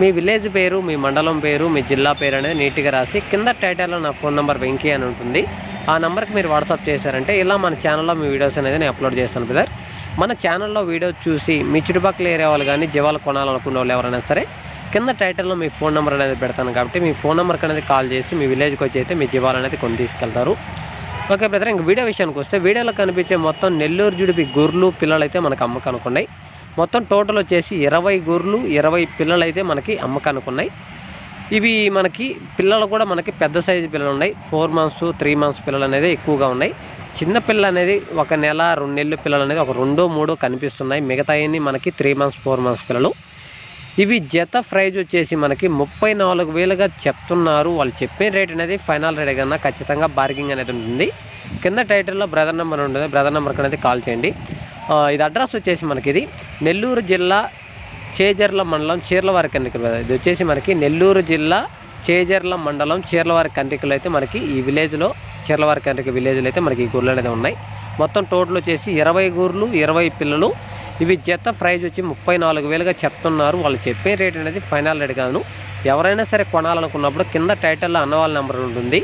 మీ village పేరు మీ మండలం పేరు మీ జిల్లా పేరు అనేది నీట్గా రాసి కింద టైటిల్లో నా ఫోన్ నెంబర్ వెంకీ అని ఉంటుంది. ఆ నెంబర్కి మీరు వాట్సాప్ చేశారంటే ఇలా మన ఛానల్లో మీ వీడియోస్ అనేది నేను అప్లోడ్ చేస్తాను బ్రదర్. మన ఛానల్లో వీడియో చూసి మీ చుట్టుపక్కల ఏరియా వాళ్ళు కానీ జీవాలు కొనాలనుకున్న వాళ్ళు ఎవరైనా సరే కింద టైటిల్లో మీ ఫోన్ నెంబర్ అనేది పెడతాను కాబట్టి మీ ఫోన్ నెంబర్కి అనేది కాల్ చేసి మీ విలేజ్కి వచ్చి అయితే మీ జీవాలు అనేది కొని తీసుకెళ్తారు. Okay brother. ఇంక వీడియో విషయానికి వస్తే వీడియోలో కనిపించే మొత్తం నెల్లూరు జుడిపి గుర్లు పిల్లలు అయితే మనకు అమ్మకనుకున్నాయి. మొత్తం టోటల్ వచ్చేసి ఇరవై గొర్రెలు ఇరవై పిల్లలు అయితే మనకి అమ్మకానికి ఉన్నాయి ఇవి మనకి పిల్లలు కూడా మనకి పెద్ద సైజు పిల్లలు ఉన్నాయి ఫోర్ మంత్స్ త్రీ మంత్స్ పిల్లలు అనేది ఎక్కువగా ఉన్నాయి. చిన్న పిల్లలు అనేది ఒక నెల రెండు నెలలు పిల్లలు అనేది ఒక రెండో మూడో కనిపిస్తున్నాయి. మిగతాయన్ని మనకి త్రీ మంత్స్ ఫోర్ మంత్స్ పిల్లలు. ఇవి జత ప్రైజ్ వచ్చేసి మనకి ముప్పై నాలుగు వేలుగా చెప్తున్నారు. వాళ్ళు చెప్పే రేట్ అనేది ఫైనల్ రేట్ కన్నా ఖచ్చితంగా బార్గింగ్ అనేది ఉంటుంది. కింద టైటిల్లో బ్రదర్ నెంబర్ ఉంటుంది. బ్రదర్ నెంబర్కి అనేది కాల్ చేయండి. ఇది అడ్రస్ వచ్చేసి మనకి ఇది. నెల్లూరు జిల్లా చేజర్ల మండలం చీర్లవారి కండ్రికలు ఇది వచ్చేసి మనకి నెల్లూరు జిల్లా చేజర్ల మండలం చీర్లవారి కండ్రికలు అయితే మనకి ఈ విలేజ్లో చీర్లవారి కండ్రిక విలేజ్లో అయితే మనకి ఈ గూర్లు అనేది ఉన్నాయి. మొత్తం టోటల్ వచ్చేసి ఇరవై గూర్లు ఇరవై పిల్లలు. ఇవి జత ప్రైజ్ వచ్చి ముప్పై నాలుగు వేలుగా చెప్తున్నారు. వాళ్ళు చెప్పే రేట్ అనేది ఫైనల్ రేట్ కాదు. ఎవరైనా సరే కొనాలనుకున్నప్పుడు కింద టైటిల్లో అన్నవాళ్ళ నెంబర్ ఉంటుంది.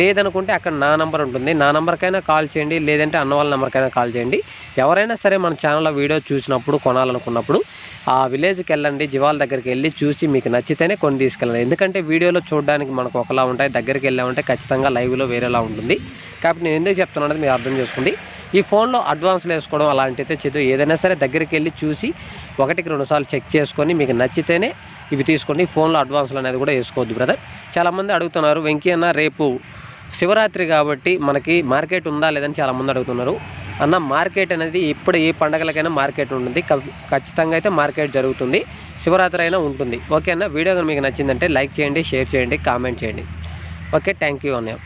లేదనుకుంటే అక్కడ నా నెంబర్ ఉంటుంది. నా నెంబర్కైనా కాల్ చేయండి. లేదంటే అన్న వాళ్ళ నెంబర్కైనా కాల్ చేయండి. ఎవరైనా సరే మన ఛానల్లో వీడియో చూసినప్పుడు కొనాలనుకున్నప్పుడు ఆ విలేజ్కి వెళ్ళండి జీవాల దగ్గరికి వెళ్ళి చూసి మీకు నచ్చితేనే కొన్ని తీసుకెళ్ళండి. ఎందుకంటే వీడియోలో చూడడానికి మనకు ఒకలా ఉంటాయి. దగ్గరికి వెళ్ళామంటే ఖచ్చితంగా లైవ్లో వేరేలా ఉంటుంది. కాబట్టి నేను ఎందుకు చెప్తున్నాను మీరు అర్థం చేసుకోండి. ఈ ఫోన్లో అడ్వాన్స్లు వేసుకోవడం అలాంటితే చేదు. ఏదైనా సరే దగ్గరికి వెళ్ళి చూసి ఒకటికి రెండుసార్లు చెక్ చేసుకొని మీకు నచ్చితేనే ఇవి తీసుకోండి. ఫోన్లో అడ్వాన్స్లు అనేది కూడా వేసుకోవద్దు బ్రదర్ చాలామంది అడుగుతున్నారు వెంకీ అన్న రేపు శివరాత్రి కాబట్టి మనకి మార్కెట్ ఉందా లేదని చాలామంది అడుగుతున్నారు. అన్న మార్కెట్ అనేది ఇప్పుడు ఏ పండగలకైనా మార్కెట్ ఉంటుంది. ఖచ్చితంగా అయితే మార్కెట్ జరుగుతుంది. శివరాత్రి అయినా ఉంటుంది. ఓకే అన్న వీడియో కనుక మీకు నచ్చిందంటే లైక్ చేయండి షేర్ చేయండి కామెంట్ చేయండి. ఓకే థ్యాంక్ యూ అన్నయ్య.